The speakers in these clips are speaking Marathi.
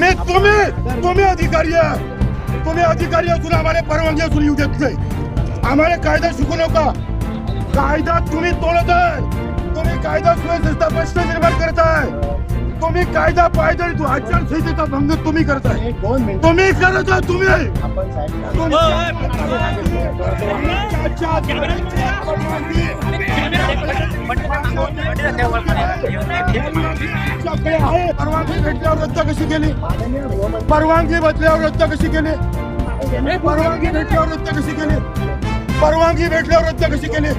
तुम्ही तुम्ही अधिकारी आहे. तुम्ही अधिकारी असून आम्हाला परवानगी असून येऊ देत नाही. आम्हाला कायदा शिकू नका. कायदा तुम्ही तोडत आहे. तुम्ही कायदा सुव्यवस्थेचा प्रश्न निर्माण करत आहे. तुम्ही कायदा पायदळ तू आचारसंहितेचा भंग तुम्ही करताय तुम्ही करत आहे तुम्ही. तुमच्याकडे आहे. परवानगी भेटल्यावर रद्द कशी केली? परवानगी बदल्यावर रद्द कशी केली? परवानगी भेटल्यावर रद्द कशी केली? परवानगी भेटल्यावर रद्द कशी केली?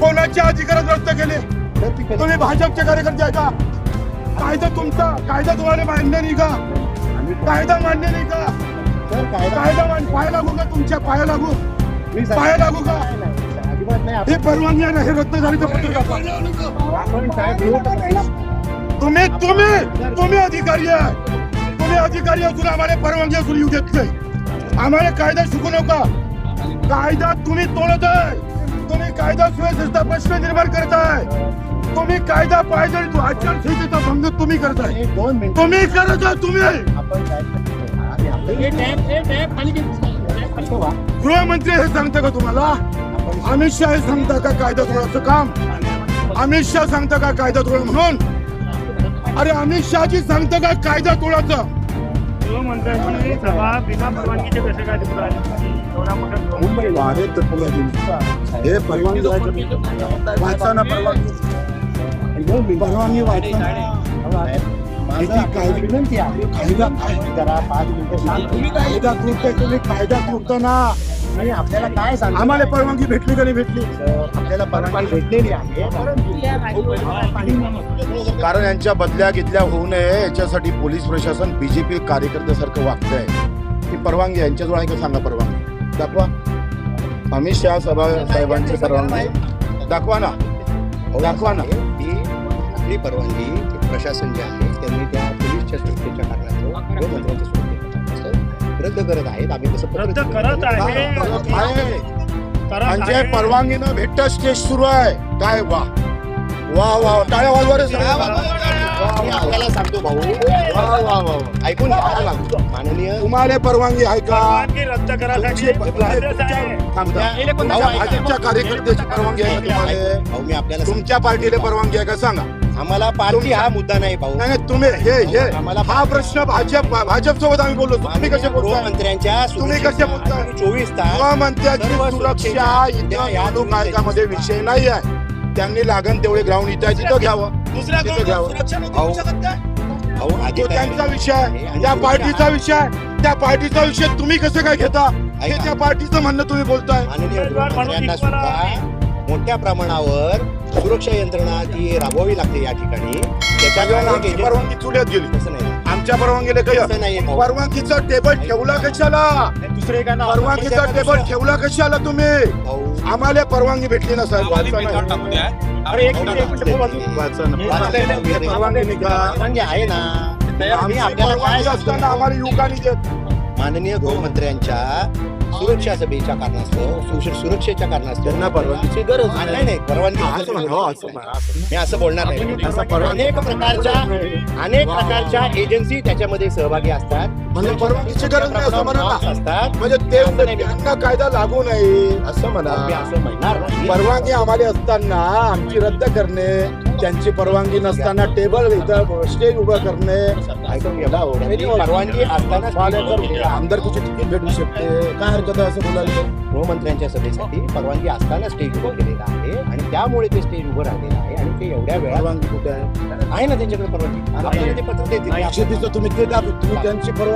कोणाच्या अधिकारात रद्द केली? तुम्ही भाजपचे कार्यकर्ते आहे का कायदा तुमचा. कायदा तुम्हाला मान्य नाही का? कायदा मान्य नाही का? कायदा पाया लागू का तुमच्या? पाया लागू. मी पाया लागू का? हे परवानगी आहे ना हे रद्द झाली तर तुम्ही तुम्ही तुम्ही अधिकारी आहे. तुम्ही अधिकारी असून आम्हाला परवानगी असून येऊ देत नाही. आम्हाला कायदा शिकू नका. कायदा तुम्ही तोडत आहे. तुम्ही कायदा सुव्यवस्थेचा प्रश्न निर्माण करताय तुम्ही कायदा पायदळ तू आचारसंहितेचा भंग तुम्ही करताय तुम्ही करत आहे तुम्ही. गृहमंत्री हे सांगतं का तुम्हाला? अमित शहा हे सांगता का कायदा तोडायचं काम? अमित शहा सांगता का कायदा तोड म्हणून? अरे अमित शहाजी सांगतं का कायदा तोडायचं गृहमंत्र्यांची सभा बिना परवानगीचे कसे काय मुंबई वारे तर हे परवानगी वाचताना परवानगी. परवानगी वाचताना माझं किती आपल्याला कायदा- विनंती आहे. कायदा काय पाच मिनिटं कायदा तुटतोय तुम्ही? कायदा तुटतो ना. आणि आपल्याला काय सांगतो आम्हाला परवानगी भेटली का नाही भेटली? आपल्याला परवानगी भेटलेली आहे. परंतु कारण यांच्या बदल्या घेतल्या होऊ नये याच्यासाठी पोलीस प्रशासन बीजेपी कार्यकर्त्यासारखं वागत आहे ही परवानगी यांच्याजवळ आहे का सांगा परवानगी? दाखवा. अमित शहा सभा साहेबांची परवानगी. दाखवा ना. दाखवा ना. ही आपली परवानगी प्रशासन जे आहे त्यांनी त्या पोलीसच्या सुरक्षेच्या कारणास्तव कारणास्तव रद्द करत आहेत. आम्ही तसं रद्द करत आहे. म्हणजे आहे. परवानगीनं भेटत स्टेज सुरू आहे. काय वा. वा वा टाळ्या वाजवा रे सगळे. मी आपल्याला सांगतो भाऊ. वा वा वा वा. ऐकून घ्या माननीय तुम्हाला परवानगी आहे का? परवानगी रद्द. तुमच्या भाजपच्या कार्यकर्त्याची परवानगी आहे का तुम्हाला? भाऊ मी आपल्याला. तुमच्या पार्टीला परवानगी आहे का? सांगा. आम्हाला पार्टी हा मुद्दा नाही भाऊ. नाही तुम्ही हे हे आम्हाला- हा प्रश्न भाजप भाजप सोबत आम्ही बोललो. तुम्ही कसे गृहमंत्र्यांच्या तुम्ही कसे बोलताय? चोवीस तास गृहमंत्र्याची सुरक्षा या आयोगामध्ये विषय नाही आहे त्यांनी लागण तेवढे ग्राउंड इथं तिथं घ्यावं. तिथं घ्यावं. तो त्यांचा विषय आहे. त्या पार्टीचा विषय आहे. त्या पार्टीचा विषय तुम्ही कसं काय घेता? हे. त्या पार्टीचं म्हणणं तुम्ही बोलताय. माननीय सुद्धा मोठ्या प्रमाणावर सुरक्षा यंत्रणा ती राबवावी लागते या ठिकाणी. त्याच्यामुळे एजंट- परवानगी चुल्यात गेली. तसं नाही. आमच्या काय नाहीये भाऊ. परवानगीचा टेबल ठेवला कशाला? दुसरे का परवानगीचा टेबल ठेवला कशाला तुम्ही? आम्हाला परवानगी भेटली ना साहेब. परवानगी नाही आहे ना. आपल्याला काय असताना? आम्हाला युवकांनी देत. माननीय गृहमंत्र्यांच्या सुरक्षा सभेच्या कारणास्तव सुश- सुरक्षेच्या कारणास्तव त्यांना परवानगीची गरज नाही नाही परवानगी असं म्हणा, हो, असं म्हणा, असं मी असं बोलणार नाही. अनेक प्रकारच्या अनेक प्रकारच्या एजन्सी त्याच्यामध्ये सहभागी असतात. म्हणजे परवानगीची गरज नाही असं म्हणा. ना. असतात. म्हणजे ते त्यांना कायदा लागू नाही असं मी म्हणा असं म्हणणार नाही. परवानगी आम्हाला असताना आमची रद्द करणे त्यांची परवानगी नसताना टेबल इथं स्टेज उभं करणे. परवानगी असताना आमदारकीची तिकीट भेटू शकते. काय हरकत आहे असं बोलायला? गृहमंत्र्यांच्या सभेसाठी परवानगी असताना स्टेज उभं केलेलं आहे आणि त्यामुळे ते स्टेज उभं राहिलेलं आहे आणि ते एवढ्या वेळा परवानगी कुठे आहे? ना त्यांच्याकडे परवानगी? तुम्ही ते तुम्ही त्यांची परवानगी